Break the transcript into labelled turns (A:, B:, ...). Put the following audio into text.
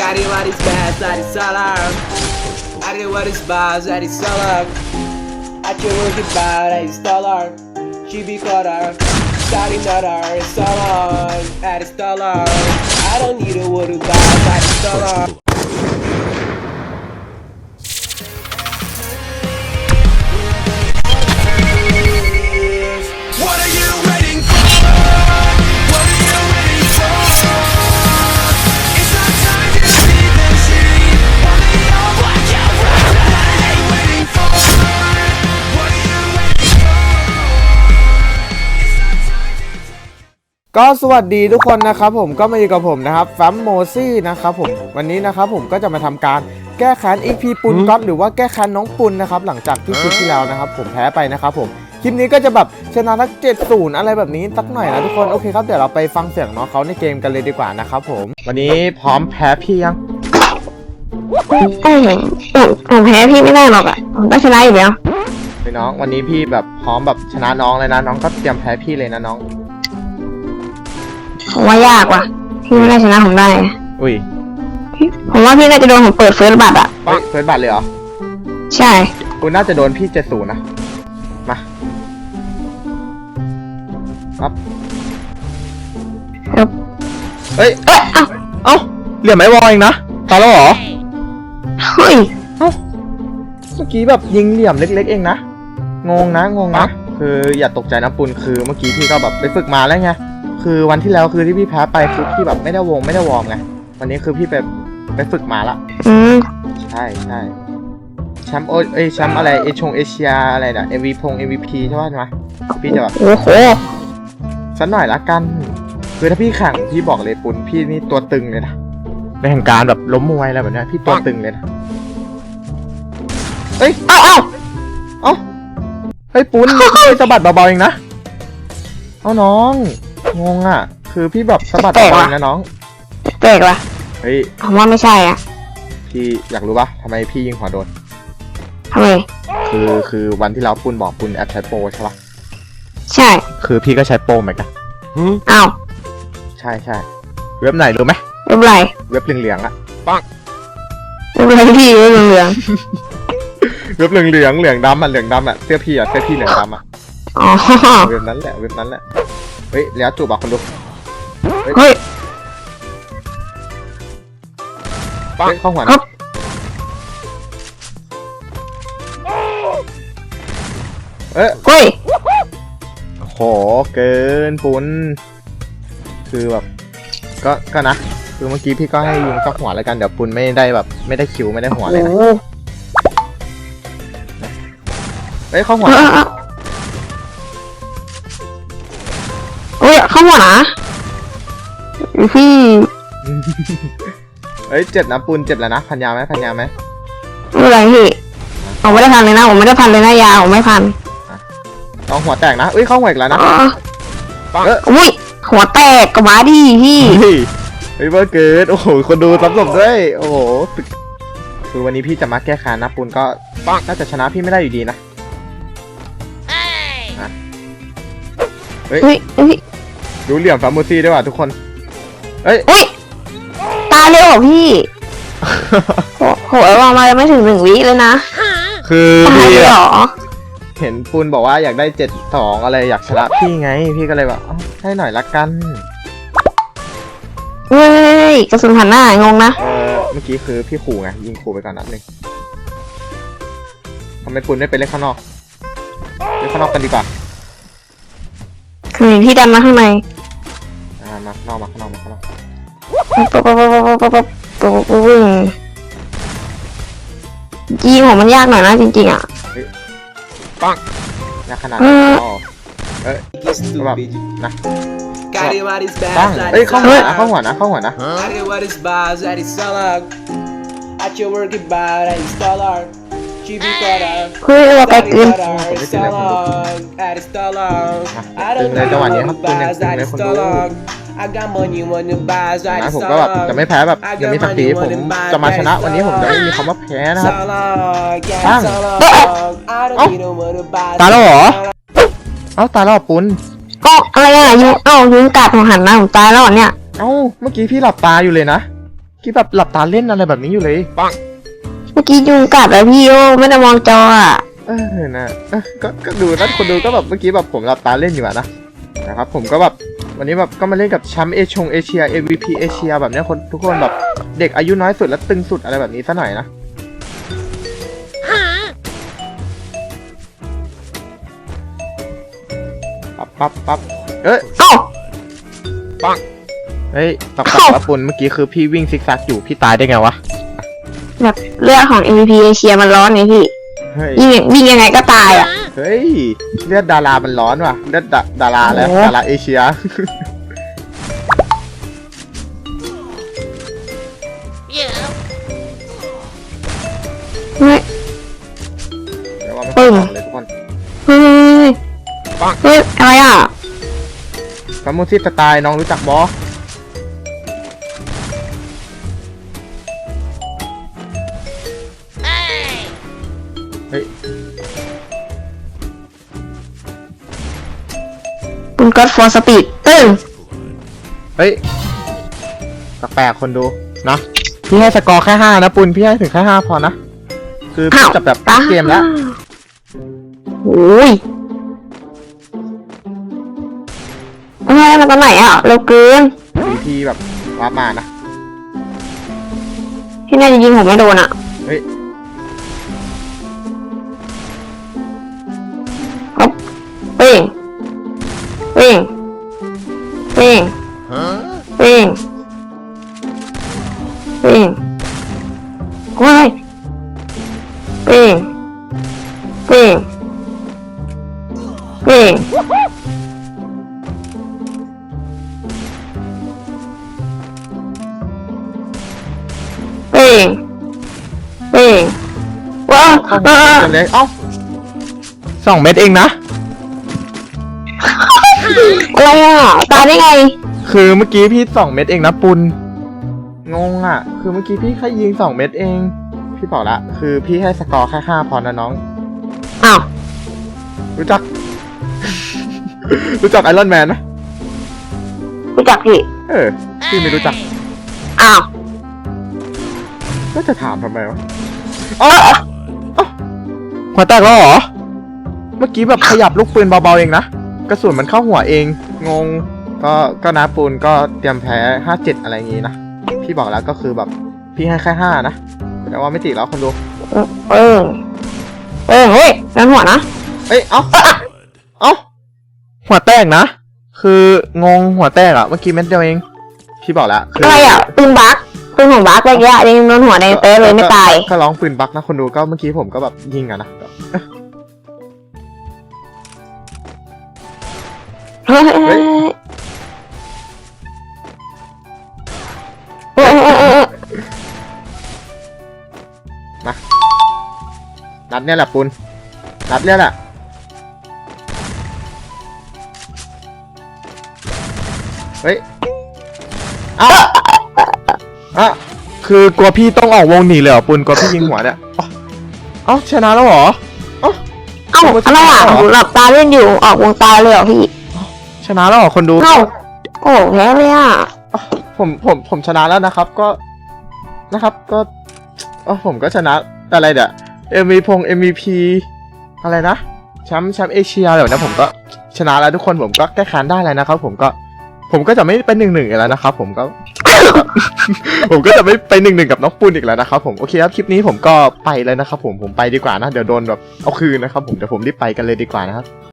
A: Care varis pes, ari salam Are varis baz, ari salam Ate urgi bar, ari stalar Chibi korar Sari narar, salam Ari stalar I don't need a word
B: of about ari stalar
C: ก็สวัสดีทุกคนนะครับผมก็มาอยู่กับผมนะครับแฟมโมซี่นะครับผมวันนี้นะครับผมก็จะมาทำการแก้แค้นอีพีปุนก๊อตหรือว่าแก้แค้นน้องปุนนะครับหลังจากที่คลิปที่แล้วนะครับผมแพ้ไปนะครับผมคลิปนี้ก็จะแบบชนะทักเจ็ดศูนย์อะไรแบบนี้สักหน่อยนะทุกคนโอเคครับเดี๋ยวเราไปฟังเสียงน้องเขาในเกมกันเลยดีกว่านะครับผม วันนี้พร้อมแพ้พี่ยัง
D: เอ้ยผมผมแพ้พี่ไม่ได้หรอกอะผมก็ชนะอยู่แล้ว
C: พี่น้องวันนี้พี่แบบพร้อมแบบชนะน้องเลยนะน้องก็เตรียมแพ้พี่เลยนะน้อง
D: ผมว่ายากว่ะ พี่ไม่ได้ชนะผมได้
C: อุ้ย
D: ผมว่าพี่น่าจะโดนผมเปิดเฟิร์สบัตรอะ
C: เฮ้ยเฟิร์สบัตรเลยเหรอ
D: ใช่
C: คุณน่าจะโดนพี่เจ็ดศูนย์นะ มาครับ
D: ครับ
C: เฮ้ย
D: เอ๊ะเอ้า
C: เอ้าเหลี่ยมไอ้วอลเองนะตายแล้วเหรอ
D: เฮ้ย
C: เอ้าเมื่อกี้แบบยิงเหลี่ยมเล็ก ๆ เองนะ งงนะ งงนะ คืออย่าตกใจนะปุณคือเมื่อกี้พี่ก็แบบไปฝึกมาแล้วไง คือวันที่แล้วคือที่พี่แพ้ไปคือพี่แบบไม่ได้วงไม่ได้วอร์มไงวันนี้คือพี่ไปไปฝึกมาละ
D: อืม
C: ใช่ใช่แชมป์โอเอ้ยแชมป์อะไรเอชงเอเชียอะไรน่ะ MVP พง MVP ใช่ป่ะใช่ไหมพี่จะแบบ
D: โอ้โห
C: สักหน่อยละกัน คือถ้าพี่แข่งพี่บอกเลยปุณพี่นี่ตัวตึงเลยนะในแห่งการแบบล้มมวยอะไรแบบเนี้ยพี่ตัวตึงเลยนะเอ้ย
D: เอ้าเอ้า
C: เอ้าเฮ้ยปุ้นเฮ้ยสะบัดเบาๆเองนะ เอ้าน้อง งงอะ คือพี่แบบสะบัดเบาๆเองนะน้อง
D: แปลกว่ะ
C: เฮ้ย
D: ผมว่าไม่ใช่อะ
C: พี่อยากรู้ปะทำไมพี่ยิงหัวโดน
D: ทำไม
C: คือคือวันที่เราปุ้นบอกปุ้นแอปใช้โปรใช่ปะ
D: ใช่
C: คือพี่ก็ใช้โปรเหมือนกัน
D: เอ้า
C: ใช่ใช่เว็บไหนรู้ไหม
D: ไม่เป็นไร
C: เว็บเหลืองๆอะ
D: ไม่เป็นไรพี่ไม่เป็นเหลือง
C: เว็บเหลืองเหลืองๆเหลืองดำอะเหลืองดำอะเสื้อพี่อะเสื้อพี่เหลืองดำอะ
D: อ๋อ
C: เว็บนั้นแหละเว็บนั้นแหละ เฮ้ยแล้วจูบอะคนดู
D: เฮ้ย
C: เฮ้ยเข้าหัว
D: ครั
C: นะ
D: บ
C: เอ้ย
D: เฮ้ย
C: โหเกินปุนคือแบบก็ก็นะคือเมื่อกี้พี่ก็ให้ยิงสักหัวแล้วกันเดี๋ยวปุนไม่ได้แบบ ไม่ได้คิวไม่ได้หัวเลย
D: โอ้
C: นะ
D: โห
C: เฮ้ยเข้าหัว
D: ยเข้าหัวนะพี่
C: เฮ้ยเจ็บนะปุนเจ็บแล้วนะพันยาไหมพันยาไหม
D: ไม่เป็นไรพี่ผมไม่ได้พันเลยนะผมไม่ได้พันเลยนะยาผมไม่พัน
C: เอาหัวแตกนะเอ้ยเข้าหัวอีกแล้วนะ
D: อ๋อ
C: เออ
D: อุ้ยหัวแตกกับมาดิพี่
C: เฮ้ยเฮ้ยเบอร์เกิดโอ้โหคนดูซับสมด้วยโอ้โหตึกคือวันนี้พี่จะมาแก้แค้นนะปุนก็น่าจะชนะพี่ไม่ได้อยู่ดีนะอะเฮ้ย
D: เฮ้ยเฮ้ย
C: ดูเหลี่ยมฟาร์มูซี่ด้วยว่ะทุกคนเฮ้ย
D: อุ้ย ตายเร็วเหรอพี่ โหโหวางมายังไม่ถึงหนึ่งวิเลยนะ
C: คือ
D: ตาย
C: พี่
D: เลยเหรอ
C: เห็นปุนบอกว่าอยากได้เจ็ดสองอะไรอยากชนะพี่ไง พี่ก็เลยแบบเอ้าให้หน่อยละกัน
D: เฮ้ยกระสุนผ่านหน้างงนะ
C: เออเมื่อกี้คือพี่ขู่ไงยิงขู่ไปก่อนนัดหนึ่งทำไมปุนไม่ไปเล่นข้างนอกเล่นข้างนอกกันดีกว่า
D: คือเห็นพี่ดันมาข้างใน
C: อ่า มาข้างนอกมาข้างนอกมาข้างนอก
D: ปุ๊บปุ๊บปุ๊บปุ๊บปุ๊บปุ๊บปุ๊บยิงผมมันยากหน่อยนะจริงๆอะปัง
C: นะขนาดนั้น
D: เอ้
A: ย
C: แบบนะปังเอ้ยเข้าหัวนะเข้าหัวนะเข้าหัวนะ
D: Kuya ka kin. ใน
C: จังหวะนี้ครับคุณยังคุณไม่คุณรู้
A: dollar. I got money when the bad, that
C: นะ
A: is
C: ผมก็แบบจะไม่
A: dollar.
C: แพ้แบบยังมีสักทีผมจะมาชนะวันนี้ผมจะไม่มีคำว่าแพ้นะครับ
A: Dollar, yeah,
C: Bang.
A: dollar. I don't
C: Oh.
A: need no money, bad.
C: ตายแล้วเหรอเอ้าตายแล้วเหรอปุน
D: ก็อะไรอะยิงเอ้ายิงกัดผมหันหน้าผมตายแล้วเหรอเนี่ย
C: เอ้าเมื่อกี้พี่หลับตาอยู่เลยนะกี้แบบหลับตาเล่นอะไรแบบนี้อยู่เลยปัง
D: เมื่อกี้ยุงกัดแล้วพี่โอ้ไม่ได้มองจออะ
C: เออนะเออก็ก็ดูนะคนดูก็แบบเมื่อกี้แบบผมหลับตาเล่นอยู่อะนะนะครับผมก็แบบ วันนี้แบบก็มาเล่นกับแชมป์เอชงเอเชีย MVP เอเชียแบบเนี้ยคนทุกคนแบบเด็กอายุน้อยสุดและตึงสุดอะไรแบบนี้ซะหน่อยนะปั๊บปั๊บปั๊บเอ้ย
D: เอ้า
C: ปังเฮ้ยปักปักปักปุ่นเมื่อกี้คือพี่วิ่งซิกแซกอยู่พี่ตายได้ไงวะ
D: แบบเลือดของ MVP เอเชียมันร้อนไงพี่
C: เฮ้ย
D: ยิ่งวิ่งยังไงก็ตายอะ
C: เฮ้ยเลือดดารามันร้อนว่ะเลือดดาดาราแล้ว
D: โอ้
C: ดาราเอเชีย
D: เฮ้ย
C: เดี๋ยวว่าไม่
D: ปึ้
C: ค่อย
D: ง
C: ออกเลยทุกคน
D: เฮ้ย
C: ปัง
D: เฮ้ยอะไรอะ
C: ฟามูซิสไตล์น้องรู้จักบอเฮ้ย
D: คุณก็ฟอร์สปีดตึ้ง
C: เฮ้ยแปลกๆคนดูนะพี่ให้สกอร์แค่ห้านะปุณพี่ให้ถึงแค่ห้าพอนะ คือพี่จะแบบ
D: ตา
C: เกมแล้ว
D: โอ้ยอะไรมาตอนไหนอะเร็วเกิน
C: มีพี่แบบวาร์ปมานะ
D: ที่น่าจะยิงผมไม่โดนอะ
C: เฮ้ย
D: เป้งเป้งเป้งว้าว
C: เข้า
D: ว้าว
C: หัวเลยเอ้าสองเม็ดเองนะ
D: อะไรอะ ตายได้ไง
C: คือเมื่อกี้พี่สองเม็ดเองนะปุนงงอะ คือเมื่อกี้พี่แค่ยิงสองเม็ดเอง พี่บอกละ คือพี่ให้สกอร์แค่ห้าพอนะน้อง
D: อ้าว
C: รู้จัก รู้จักไอรอนแมนนะ
D: รู้จักพี่
C: เออพี่ไม่รู้จัก
D: อ้าว
C: ก็จะถามทำไมวะอ๋ออ๋อหัวแตกแล้วเหรอ เมื่อกี้แบบขยับลูกปืนเบาๆเองนะ กระสุนมันเข้าหัวเอง งง ก็ก็นะปูนก็เตรียมแพ้ห้าเจ็ดอะไรอย่างงี้นะ พี่บอกแล้วก็คือแบบ พี่ให้แค่ห้านะ แต่ว่าไม่ติดแล้วคนดู
D: เออ เออเออเฮ้ยนั่นหัวนะ
C: เอ้ย เอ้า เอ้า หัวแตกนะ คืองงหัวแตกอะเมื่อกี้เม็ดเดียวเอง พี่บอกแล้วคื
D: อะไรอะปืนบักปืนของบักอะไรเงี้ยยิงโดนหัวแดงเต้เลยไม่ตาย
C: ก็ก็ร้องปืนบักนะคนดูก็เมื่อกี้ผมก็แบบยิงอะนะ
D: เฮ้ยเฮ้ยเฮ้ยเฮ้ยเฮ้ยเฮ้ย
C: นัดเนี่ยแหละปุนนัดเนี่ยแหละ เฮ้ยเอ้าอะคือกลัวพี่ต้องออกวงหนีเลยเหรอปุนกลัวพี่ยิงหัวเนี่ยเอ้าเอ้าชนะแล้วเหรอ เอ้า
D: เอ้าอะไรอะผมหลับตาเล่นอยู่ออกวงตาเลยเหรอพี่
C: ชนะแล้วเหรอคนดู
D: เอ้าโอ้แพ้เลยอะ
C: ผมผมผมชนะแล้วนะครับก็นะครับก็เอ๋อผมก็ชนะอะไรเดี๋ย MVP พง MVP อะไรนะแชมป์แชมป์เอเชียเดี๋ยวนะผมก็ชนะแล้วทุกคนผมก็แก้แค้นได้แล้วนะครับผมก็ ผมก็จะไม่เป็นหนึ่งหนึ่งอีกแล้วนะครับผมก็ ผมก็จะไม่ไปหนึ่งหนึ่งกับน้องปูนอีกแล้วนะครับผมโอเคครับคลิปนี้ผมก็ไปเลยนะครับผมผมไปดีกว่านะเดี๋ยวโดนแบบเอาคืนนะครับผมเดี๋ยวผมรีบไปกันเลยดีกว่านะครับ